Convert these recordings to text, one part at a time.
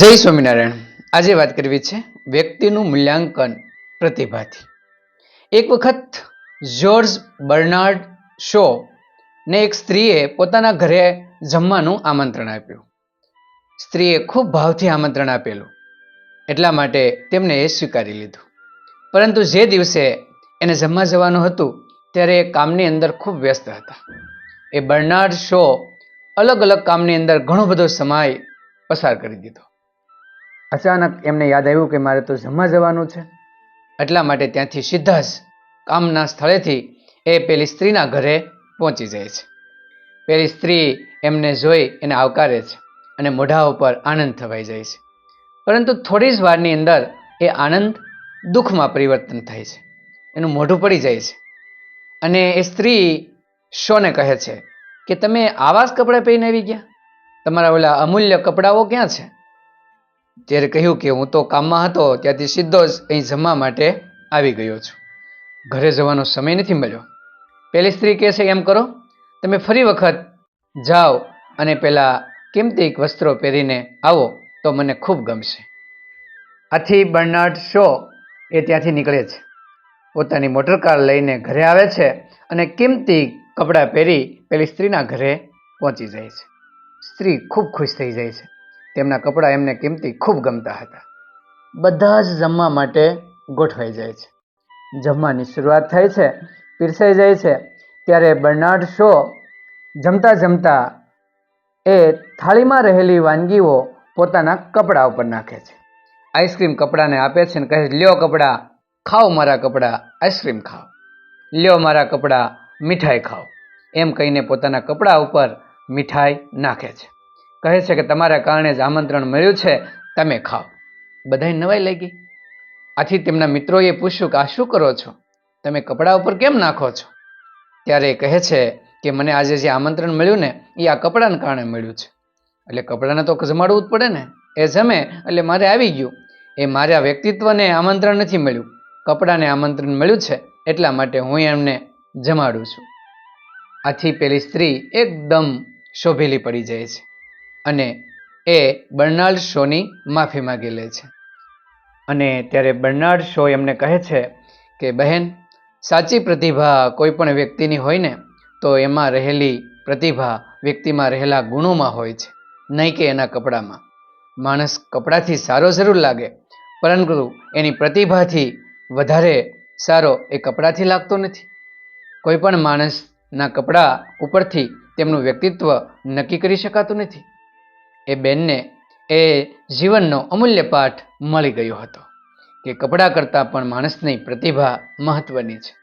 જય સ્વામિનારાયણ. આજે વાત કરવી છે વ્યક્તિનું મૂલ્યાંકન પ્રતિભાથી. એક વખત જ્યોર્જ બર્નાર્ડ શો ને એક સ્ત્રીએ પોતાના ઘરે જમવાનું આમંત્રણ આપ્યું. સ્ત્રીએ ખૂબ ભાવથી આમંત્રણ આપેલું. એટલા માટે તેમણે એ સ્વીકારી લીધું. પરંતુ જે દિવસે એને જમવા જવાનું હતું, ત્યારે એ કામની અંદર ખૂબ વ્યસ્ત હતા. એ બર્નાર્ડ શો અલગ અલગ કામની અંદર ઘણો બધો સમય પસાર કરી દીધો. અચાનક એમને યાદ આવ્યું કે મારે તો જમવા જવાનું છે. એટલા માટે ત્યાંથી સીધા જ કામના સ્થળેથી એ પેલી સ્ત્રીના ઘરે પહોંચી જાય છે. પેલી સ્ત્રી એમને જોઈ એને આવકારે છે અને મોઢા ઉપર આનંદ થવાઈ જાય છે. પરંતુ થોડી જ વારની અંદર એ આનંદ દુઃખમાં પરિવર્તન થાય છે. એનું મોઢું પડી જાય છે. અને એ સ્ત્રી શોને કહે છે કે, તમે આવા જ કપડાં પહેરીને આવી ગયા? તમારા ઓલા અમૂલ્ય કપડાઓ ક્યાં છે? ત્યારે કહ્યું કે હું તો કામમાં હતો, ત્યાંથી સીધો જ અહીં જમવા માટે આવી ગયો છું. ઘરે જવાનો સમય નથી મળ્યો. પેલી સ્ત્રી કહે છે, એમ કરો, તમે ફરી વખત જાઓ અને પેલા કિંમતી વસ્ત્રો પહેરીને આવો, તો મને ખૂબ ગમશે. આથી બર્નાર્ડ શો એ ત્યાંથી નીકળે છે. પોતાની મોટર કાર લઈને ઘરે આવે છે અને કિંમતી કપડાં પહેરી પેલી સ્ત્રીના ઘરે પહોંચી જાય છે. સ્ત્રી ખૂબ ખુશ થઈ જાય છે. તેમના કપડાં એમને કિંમતી ખૂબ ગમતા હતા. બધા જ જમવા માટે ગોઠવાઈ જાય છે. જમવાની શરૂઆત થાય છે, પીરસાઈ જાય છે, ત્યારે બર્નાર્ડ શો જમતા જમતા એ થાળીમાં રહેલી વાનગીઓ પોતાના કપડાં ઉપર નાખે છે. આઈસ્ક્રીમ કપડાને આપે છે અને કહે લ્યો કપડાં, ખાઓ મારા કપડાં, આઈસ્ક્રીમ ખાઓ. લ્યો મારા કપડાં, મીઠાઈ ખાઓ. એમ કહીને પોતાના કપડાં ઉપર મીઠાઈ નાખે છે. કહે છે કે તમારા કારણે જ આમંત્રણ મળ્યું છે, તમે ખાઓ. બધાય નવાઈ લાગી. આથી તેમના મિત્રોએ પૂછ્યું કે, આ શું કરો છો? તમે કપડા ઉપર કેમ નાખો છો? ત્યારે એ કહે છે કે, મને આજે જે આમંત્રણ મળ્યું ને, એ આ કપડાને કારણે મળ્યું છે. એટલે કપડાને તો જમાડવું જ પડે ને. એ જમે, એટલે મારે આવી ગયું. એ મારા વ્યક્તિત્વને આમંત્રણ નથી મળ્યું. કપડાને આમંત્રણ મળ્યું છે, એટલા માટે હું એમને જમાડું છું. આથી પેલી સ્ત્રી એકદમ શોભેલી પડી જાય છે. અને એ બર્નાર્ડ શોની માફી માગી લે છે. અને ત્યારે બર્નાર્ડ શો એમને કહે છે કે, બહેન, સાચી પ્રતિભા કોઈ પણ વ્યક્તિની હોય ને, તો એમાં રહેલી પ્રતિભા વ્યક્તિમાં રહેલા ગુણોમાં હોય છે. નહીં કે એના કપડામાં. માણસ કપડાથી સારો જરૂર લાગે, પરંતુ એની પ્રતિભાથી વધારે સારો એ કપડાથી લાગતો નથી. કોઈ પણ માણસના કપડા ઉપરથી તેમનું વ્યક્તિત્વ નક્કી કરી શકાતું નથી. એ બેનને એ જીવનનો અમૂલ્ય પાઠ મળી ગયો હતો કે કપડાં કરતાં પણ માણસની પ્રતિભા મહત્વની છે.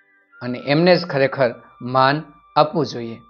અને એમને જ ખરેખર માન આપવું જોઈએ.